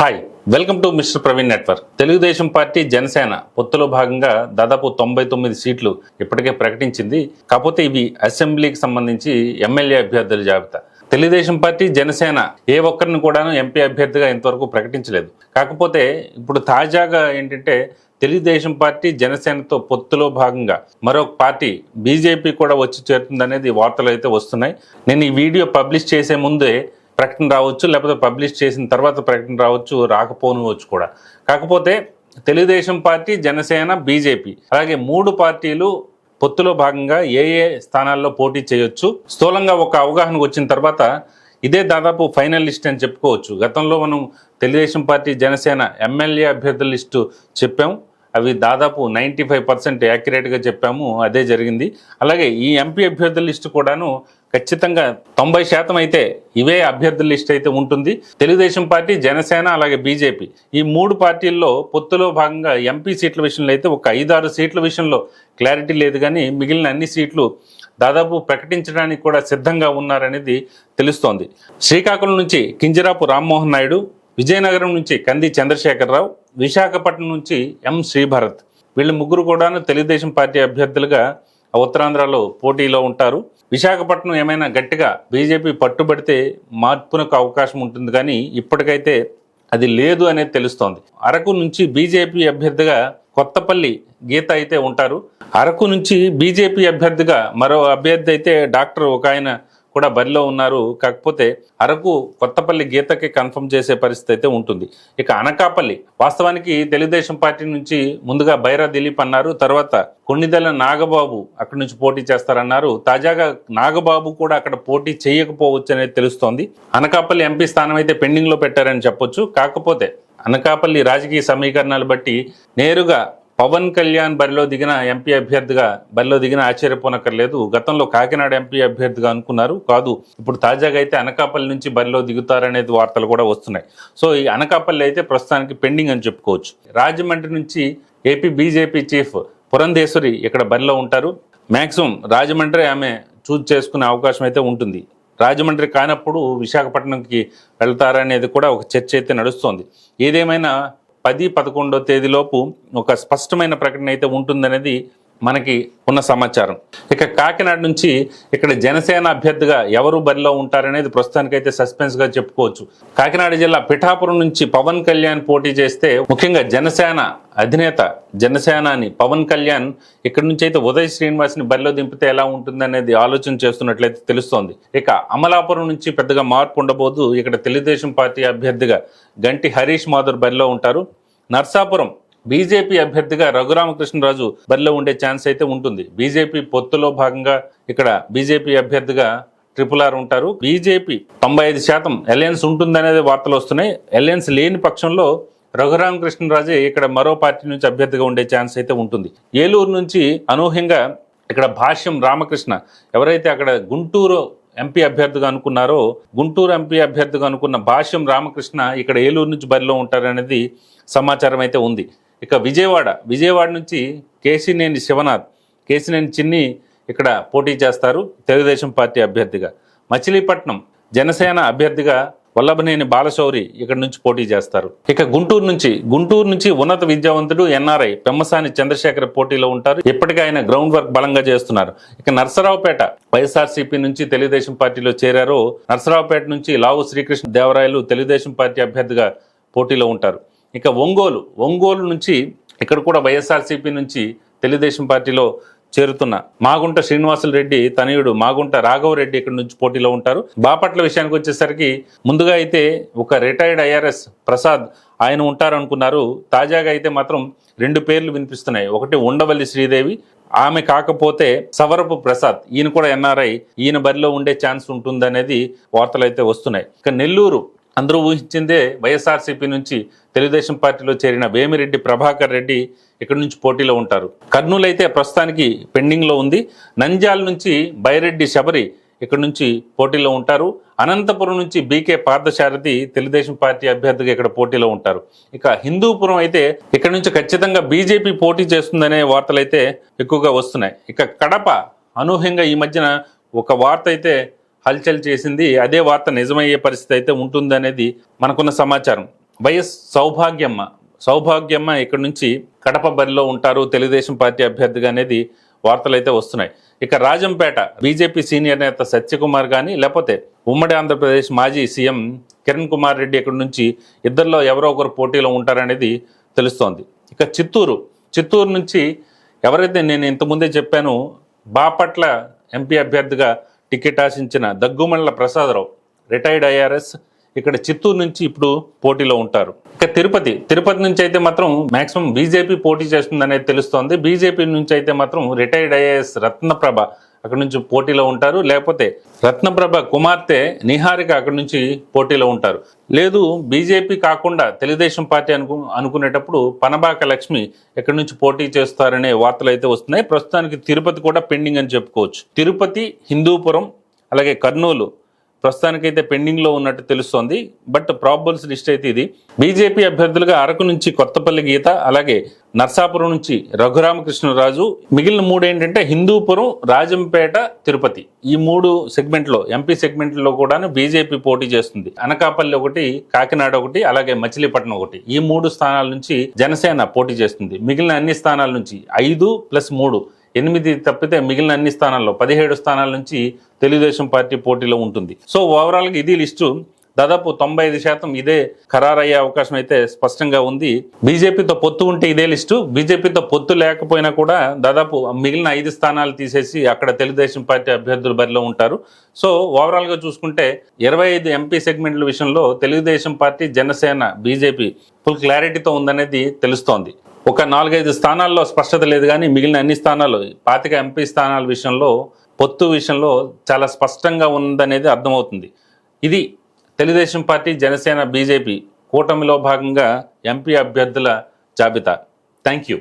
Hi welcome to mister Praveen network Telugu Desam party Janasena పొత్తులో భాగంగా దాదాపు తొంభై తొమ్మిది సీట్లు ఇప్పటికే ప్రకటించింది. కాకపోతే ఇవి అసెంబ్లీకి సంబంధించి ఎమ్మెల్యే అభ్యర్థుల జాబితా. తెలుగుదేశం పార్టీ జనసేన ఏ ఒక్కరిని కూడాను ఎంపీ అభ్యర్థిగా ఇంతవరకు ప్రకటించలేదు. కాకపోతే ఇప్పుడు తాజాగా ఏంటంటే తెలుగుదేశం పార్టీ జనసేనతో పొత్తులో భాగంగా మరొక పార్టీ బీజేపీ కూడా వచ్చి చేరుతుందనేది వార్తలు అయితే వస్తున్నాయి. నేను ఈ వీడియో పబ్లిష్ చేసే ముందే ప్రకటన రావచ్చు లేకపోతే పబ్లిష్ చేసిన తర్వాత ప్రకటన రావచ్చు రాకపోనువచ్చు కూడా. కాకపోతే తెలుగుదేశం పార్టీ జనసేన బీజేపీ అలాగే మూడు పార్టీలు పొత్తులో భాగంగా ఏ ఏ స్థానాల్లో పోటీ చేయొచ్చు. స్థూలంగా ఒక అవగాహనకు వచ్చిన తర్వాత ఇదే దాదాపు ఫైనల్ లిస్ట్ అని చెప్పుకోవచ్చు. గతంలో మనం తెలుగుదేశం పార్టీ జనసేన ఎమ్మెల్యే అభ్యర్థుల లిస్టు చెప్పాం. అవి దాదాపు నైంటీ ఫైవ్ పర్సెంట్ యాక్యురేట్గా చెప్పాము అదే జరిగింది. అలాగే ఈ ఎంపీ అభ్యర్థుల లిస్టు కూడాను ఖచ్చితంగా తొంభై శాతం అయితే ఇవే అభ్యర్థుల లిస్ట్ అయితే ఉంటుంది. తెలుగుదేశం పార్టీ జనసేన అలాగే బీజేపీ ఈ మూడు పార్టీల్లో పొత్తులో భాగంగా ఎంపీ సీట్ల విషయంలో అయితే ఒక ఐదారు సీట్ల విషయంలో క్లారిటీ లేదు కానీ మిగిలిన అన్ని సీట్లు దాదాపు ప్రకటించడానికి కూడా సిద్ధంగా ఉన్నారనేది తెలుస్తోంది. శ్రీకాకుళం నుంచి కింజరాపు రామ్మోహన్ నాయుడు విజయనగరం నుంచి కంది చంద్రశేఖరరావు విశాఖపట్నం నుంచి ఎం శ్రీభరత్. వీళ్ళు ముగ్గురు కూడాను తెలుగుదేశం పార్టీ అభ్యర్థులుగా ఉత్తరాంధ్రలో పోటీలో ఉంటారు. విశాఖపట్నం ఏమైనా గట్టిగా బీజేపీ పట్టుబడితే మార్పునకు అవకాశం ఉంటుంది కానీ ఇప్పటికైతే అది లేదు అనేది తెలుస్తోంది. అరకు నుంచి బీజేపీ అభ్యర్థిగా కొత్తపల్లి గీత అయితే ఉంటారు. అరకు నుంచి బీజేపీ అభ్యర్థిగా మరో అభ్యర్థి అయితే డాక్టర్ ఒక ఆయన కూడా బరిలో ఉన్నారు. కాకపోతే అరకు కొత్తపల్లి గీతకి కన్ఫర్మ్ చేసే పరిస్థితి అయితే ఉంటుంది. ఇక అనకాపల్లి వాస్తవానికి తెలుగుదేశం పార్టీ నుంచి ముందుగా బైరా దిలీప్ అన్నారు. తర్వాత కొన్నిదెల నాగబాబు అక్కడి నుంచి పోటీ చేస్తారన్నారు. తాజాగా నాగబాబు కూడా అక్కడ పోటీ చేయకపోవచ్చు అనేది తెలుస్తోంది. అనకాపల్లి ఎంపీ స్థానం అయితే పెండింగ్లో పెట్టారని చెప్పొచ్చు. కాకపోతే అనకాపల్లి రాజకీయ సమీకరణాలు బట్టి నేరుగా పవన్ కళ్యాణ్ బరిలో దిగిన ఎంపీ అభ్యర్థిగా బరిలో దిగిన ఆశ్చర్యపోనక్కర్లేదు. గతంలో కాకినాడ ఎంపీ అభ్యర్థిగా అనుకున్నారు. కాదు ఇప్పుడు తాజాగా అయితే అనకాపల్లి నుంచి బరిలో దిగుతారనేది వార్తలు కూడా వస్తున్నాయి. సో ఈ అనకాపల్లి అయితే ప్రస్తుతానికి పెండింగ్ అని చెప్పుకోవచ్చు. రాజమండ్రి నుంచి ఏపీ బీజేపీ చీఫ్ పురంధేశ్వరి ఇక్కడ బరిలో ఉంటారు. మ్యాక్సిమం రాజమండ్రి ఆమె చూజ్ చేసుకునే అవకాశం అయితే ఉంటుంది. రాజమండ్రి కానప్పుడు విశాఖపట్నంకి వెళ్తారనేది కూడా ఒక చర్చ అయితే నడుస్తోంది. ఏదేమైనా పది పదకొండో తేదీలోపు ఒక స్పష్టమైన ప్రకటన అయితే ఉంటుందనేది మనకి ఉన్న సమాచారం. ఇక కాకినాడ నుంచి ఇక్కడ జనసేన అభ్యర్థిగా ఎవరు బరిలో ఉంటారనేది ప్రస్తుతానికైతే సస్పెన్స్గా చెప్పుకోవచ్చు. కాకినాడ జిల్లా పిఠాపురం నుంచి పవన్ కళ్యాణ్ పోటీ చేస్తే ముఖ్యంగా జనసేన అధినేత జనసేనాని పవన్ కళ్యాణ్ ఇక్కడ నుంచి అయితే ఉదయ్ శ్రీనివాస్ని బరిలో దింపితే ఎలా ఉంటుందనేది ఆలోచన చేస్తున్నట్లయితే తెలుస్తోంది. ఇక అమలాపురం నుంచి పెద్దగా మార్పు ఉండబోదు. ఇక్కడ తెలుగుదేశం పార్టీ అభ్యర్థిగా గంటి హరీష్ మాధుర్ బరిలో ఉంటారు. నర్సాపురం బీజేపీ అభ్యర్థిగా రఘురామకృష్ణరాజు బరిలో ఉండే ఛాన్స్ అయితే ఉంటుంది. బీజేపీ పొత్తులో భాగంగా ఇక్కడ బీజేపీ అభ్యర్థిగా ట్రిపుల్ ఆర్ ఉంటారు. బీజేపీ తొంభై ఐదు శాతం అలయన్స్ ఉంటుందనేది వార్తలు వస్తున్నాయి. అలయన్స్ లేని పక్షంలో రఘురామకృష్ణరాజే ఇక్కడ మరో పార్టీ నుంచి అభ్యర్థిగా ఉండే ఛాన్స్ అయితే ఉంటుంది. ఏలూరు నుంచి అనూహ్యంగా ఇక్కడ భాష్యం రామకృష్ణ ఎవరైతే అక్కడ గుంటూరు ఎంపీ అభ్యర్థిగా అనుకున్నారో గుంటూరు ఎంపీ అభ్యర్థిగా అనుకున్న భాష్యం రామకృష్ణ ఇక్కడ ఏలూరు నుంచి బరిలో ఉంటారనేది సమాచారం అయితే ఉంది. ఇక విజయవాడ విజయవాడ నుంచి కేసినేని శివనాథ్ కేసినేని చిన్ని ఇక్కడ పోటీ చేస్తారు తెలుగుదేశం పార్టీ అభ్యర్థిగా. మచిలీపట్నం జనసేన అభ్యర్థిగా వల్లభనేని బాలశౌరి ఇక్కడ నుంచి పోటీ చేస్తారు. ఇక గుంటూరు నుంచి గుంటూరు నుంచి ఉన్నత విద్యావంతుడు ఎన్ఆర్ఐ పెమ్మసాని చంద్రశేఖర్ పోటీలో ఉంటారు. ఇప్పటికే ఆయన గ్రౌండ్ వర్క్ బలంగా చేస్తున్నారు. ఇక నర్సరావుపేట వైఎస్ఆర్సీపీ నుంచి తెలుగుదేశం పార్టీలో చేరారు. నర్సరావుపేట నుంచి లావు శ్రీకృష్ణ దేవరాయలు తెలుగుదేశం పార్టీ అభ్యర్థిగా పోటీలో ఉంటారు. ఇక ఒంగోలు ఒంగోలు నుంచి ఇక్కడ కూడా వైఎస్ఆర్సీపీ నుంచి తెలుగుదేశం పార్టీలో చేరుతున్న మాగుంట శ్రీనివాసులు రెడ్డి తనయుడు మాగుంట రాఘవరెడ్డి ఇక్కడ నుంచి పోటీలో ఉంటారు. బాపట్ల విషయానికి వచ్చేసరికి ముందుగా అయితే ఒక రిటైర్డ్ ఐఆర్ఎస్ ప్రసాద్ ఆయన ఉంటారనుకున్నారు. తాజాగా అయితే మాత్రం రెండు పేర్లు వినిపిస్తున్నాయి. ఒకటి ఉండవల్లి శ్రీదేవి ఆమె కాకపోతే సవరపు ప్రసాద్. ఈయన కూడా ఎన్ఆర్ఐ ఈయన బరిలో ఉండే ఛాన్స్ ఉంటుందనేది వార్తలు అయితే వస్తున్నాయి. ఇక నెల్లూరు అందరూ ఊహించిందే వైఎస్ఆర్సీపీ నుంచి తెలుగుదేశం పార్టీలో చేరిన వేమిరెడ్డి ప్రభాకర్ రెడ్డి ఇక్కడ నుంచి పోటీలో ఉంటారు. కర్నూలు అయితే ప్రస్తుతానికి పెండింగ్లో ఉంది. నంద్యాల నుంచి బైరెడ్డి శబరి ఇక్కడ నుంచి పోటీలో ఉంటారు. అనంతపురం నుంచి బీకే పార్థసారథి తెలుగుదేశం పార్టీ అభ్యర్థిగా ఇక్కడ పోటీలో ఉంటారు. ఇక హిందూపురం అయితే ఇక్కడ నుంచి ఖచ్చితంగా బీజేపీ పోటీ చేస్తుందనే వార్తలు అయితే ఎక్కువగా వస్తున్నాయి. ఇక కడప అనూహ్యంగా ఈ మధ్యన ఒక వార్త అయితే హల్చల్ చేసింది అదే వార్త నిజమయ్యే పరిస్థితి అయితే ఉంటుందనేది మనకున్న సమాచారం. వైఎస్ సౌభాగ్యమ్మ. సౌభాగ్యమ్మ ఇక్కడ నుంచి కడప బరిలో ఉంటారు తెలుగుదేశం పార్టీ అభ్యర్థిగా అనేది వార్తలు అయితే వస్తున్నాయి. ఇక రాజంపేట బీజేపీ సీనియర్ నేత సత్యకుమార్ కానీ లేకపోతే ఉమ్మడి ఆంధ్రప్రదేశ్ మాజీ సీఎం కిరణ్ కుమార్ రెడ్డి ఇక్కడ నుంచి ఇద్దరిలో ఎవరో ఒకరు పోటీలో ఉంటారనేది తెలుస్తోంది. ఇక చిత్తూరు. చిత్తూరు నుంచి ఎవరైతే నేను ఇంతకుముందే చెప్పాను బాపట్ల ఎంపీ అభ్యర్థిగా టికెట్ ఆశించిన దగ్గుమల్ల ప్రసాదరావు రిటైర్డ్ ఐఆర్ఎస్ ఇక్కడ చిత్తూరు నుంచి ఇప్పుడు పోటీలో ఉంటారు. ఇక తిరుపతి తిరుపతి నుంచి అయితే మాత్రం మాక్సిమం బీజేపీ పోటీ చేస్తుందనేది తెలుస్తోంది. బీజేపీ నుంచి అయితే మాత్రం రిటైర్డ్ ఐఏఎస్ రత్నప్రభ అక్కడ నుంచి పోటీలో ఉంటారు. లేకపోతే రత్నప్రభ కుమార్తె నిహారిక అక్కడ నుంచి పోటీలో ఉంటారు. లేదు బీజేపీ కాకుండా తెలుగుదేశం పార్టీ అనుకు అనుకునేటప్పుడు పనబాక లక్ష్మి ఎక్కడి నుంచి పోటీ చేస్తారనే వార్తలు అయితే వస్తున్నాయి. ప్రస్తుతానికి తిరుపతి కూడా పెండింగ్ అని చెప్పుకోవచ్చు. తిరుపతి హిందూపురం అలాగే కర్నూలు ప్రస్తుతానికైతే పెండింగ్లో ఉన్నట్టు తెలుస్తోంది. బట్ ప్రాబుల్స్ లిస్ట్ అయితే ఇది. బీజేపీ అభ్యర్థులుగా అరకు నుంచి కొత్తపల్లి గీత అలాగే నర్సాపురం నుంచి రఘురామకృష్ణరాజు మిగిలిన మూడు ఏంటంటే హిందూపురం రాజంపేట తిరుపతి. ఈ మూడు సెగ్మెంట్లో ఎంపీ సెగ్మెంట్లో కూడా బీజేపీ పోటీ చేస్తుంది. అనకాపల్లి ఒకటి కాకినాడ ఒకటి అలాగే మచిలీపట్నం ఒకటి. ఈ మూడు స్థానాల నుంచి జనసేన పోటీ చేస్తుంది. మిగిలిన అన్ని స్థానాల నుంచి ఐదు ప్లస్ మూడు. ఎనిమిది తప్పితే మిగిలిన అన్ని స్థానాల్లో పదిహేడు స్థానాల నుంచి తెలుగుదేశం పార్టీ పోటీలో ఉంటుంది. సో ఓవరాల్గా ఇది లిస్టు. దాదాపు తొంభై ఐదు శాతం ఇదే ఖరారయ్యే అవకాశం అయితే స్పష్టంగా ఉంది. బీజేపీతో పొత్తు ఉంటే ఇదే లిస్టు. బీజేపీతో పొత్తు లేకపోయినా కూడా దాదాపు మిగిలిన ఐదు స్థానాలు తీసేసి అక్కడ తెలుగుదేశం పార్టీ అభ్యర్థుల బరిలో ఉంటారు. సో ఓవరాల్గా చూసుకుంటే ఇరవై ఐదు ఎంపీ సెగ్మెంట్ల విషయంలో Telugu Desam party Janasena BJP full క్లారిటీతో ఉందనేది తెలుస్తోంది. ఒక నాలుగైదు స్థానాల్లో స్పష్టత లేదు కానీ మిగిలిన అన్ని స్థానాలు పాతిక ఎంపీ స్థానాల విషయంలో పొత్తు విషయంలో చాలా స్పష్టంగా ఉందనేది అర్థమవుతుంది. ఇది తెలుగుదేశం పార్టీ జనసేన బీజేపీ కూటమిలో భాగంగా ఎంపీ అభ్యర్థుల జాబితా. Thank you